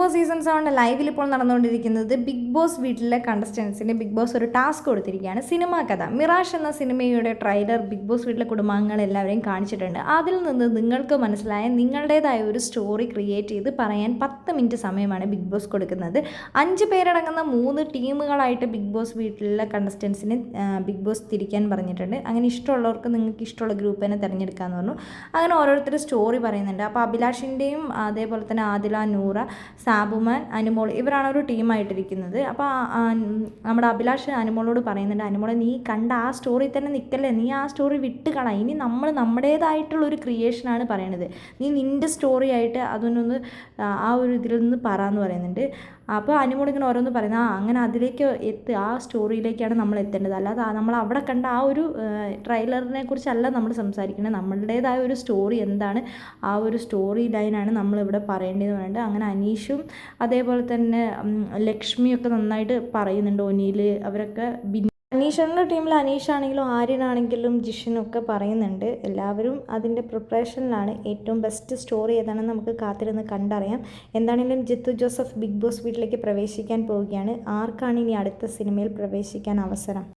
Boss season സെവന്റെ ലൈവിൽ ഇപ്പോൾ നടന്നുകൊണ്ടിരിക്കുന്നത്. ബിഗ് ബോസ് വീട്ടിലെ കണ്ടസ്റ്റൻസിന് ബിഗ് ബോസ് ഒരു ടാസ്ക് കൊടുത്തിരിക്കുകയാണ്. സിനിമാ കഥ. മിറാഷ് എന്ന സിനിമയുടെ ട്രെയിലർ ബിഗ് ബോസ് വീട്ടിലെ കുടുംബാംഗങ്ങൾ എല്ലാവരെയും കാണിച്ചിട്ടുണ്ട്. അതിൽ നിന്ന് നിങ്ങൾക്ക് മനസ്സിലായ നിങ്ങളുടേതായ ഒരു സ്റ്റോറി ക്രിയേറ്റ് ചെയ്ത് പറയാൻ പത്ത് മിനിറ്റ് സമയമാണ് ബിഗ് ബോസ് കൊടുക്കുന്നത്. അഞ്ച് പേരടങ്ങുന്ന മൂന്ന് ടീമുകളായിട്ട് ബിഗ് ബോസ് വീട്ടിലെ കണ്ടസ്റ്റൻസിന് ബിഗ് ബോസ് തിരിക്കാൻ പറഞ്ഞിട്ടുണ്ട്. അങ്ങനെ ഇഷ്ടമുള്ളവർക്ക് നിങ്ങൾക്ക് ഇഷ്ടമുള്ള ഗ്രൂപ്പിനെ തിരഞ്ഞെടുക്കാമെന്ന് പറഞ്ഞു. അങ്ങനെ ഓരോരുത്തർ സ്റ്റോറി പറയുന്നുണ്ട്. അപ്പോൾ അഭിലാഷിന്റെയും അതേപോലെ തന്നെ ആദില നൂറ സാബുമാൻ അനുമോൾ ഇവരാണ് ഒരു ടീമായിട്ടിരിക്കുന്നത് അപ്പോൾ നമ്മുടെ അഭിലാഷ് അനുമോളോട് പറയുന്നുണ്ട് അനുമോളെ നീ കണ്ട ആ സ്റ്റോറി തന്നെ നിൽക്കല്ലേ നീ ആ സ്റ്റോറി വിട്ട് കള. ഇനി നമ്മൾ നമ്മുടേതായിട്ടുള്ള ഒരു ക്രിയേഷനാണ് പറയണത്. നീ നിന്റെ സ്റ്റോറി ആയിട്ട് അതൊന്നൊന്ന് ആ ഒരു ഇതിൽ നിന്ന് പറയുന്നുണ്ട്. അപ്പോൾ അനുമോട് ഇങ്ങനെ ഓരോന്ന് പറയുന്നത് ആ അങ്ങനെ അതിലേക്ക് എത്തി ആ സ്റ്റോറിയിലേക്കാണ് നമ്മൾ എത്തേണ്ടത്. അല്ലാതെ നമ്മൾ അവിടെ കണ്ട ആ ഒരു ട്രെയിലറിനെ കുറിച്ചല്ല നമ്മൾ സംസാരിക്കുന്നത്. നമ്മളുടേതായ ഒരു സ്റ്റോറി എന്താണ് ആ ഒരു സ്റ്റോറി ലൈനാണ് നമ്മളിവിടെ പറയേണ്ടത് വേണ്ടത് അങ്ങനെ അനീഷും അതേപോലെ തന്നെ ലക്ഷ്മിയൊക്കെ നന്നായിട്ട് പറയുന്നുണ്ട്. ഒനിയിൽ അവരൊക്കെ അനീഷറിന്റെ ടീമിൽ അനീഷാണെങ്കിലും ആര്യനാണെങ്കിലും ജിഷനൊക്കെ പറയുന്നുണ്ട്. എല്ലാവരും അതിന്റെ പ്രിപ്പറേഷനിലാണ് ഏറ്റവും ബെസ്റ്റ് സ്റ്റോറി ഏതാണെന്ന് നമുക്ക് കാത്തിരുന്ന് കണ്ടറിയാം. എന്താണെങ്കിലും ജിത്തു ജോസഫ് ബിഗ് ബോസ് വീട്ടിലേക്ക് പ്രവേശിക്കാൻ പോവുകയാണ്. ആർക്കാണ് ഇനി അടുത്ത സിനിമയിൽ പ്രവേശിക്കാൻ അവസരം?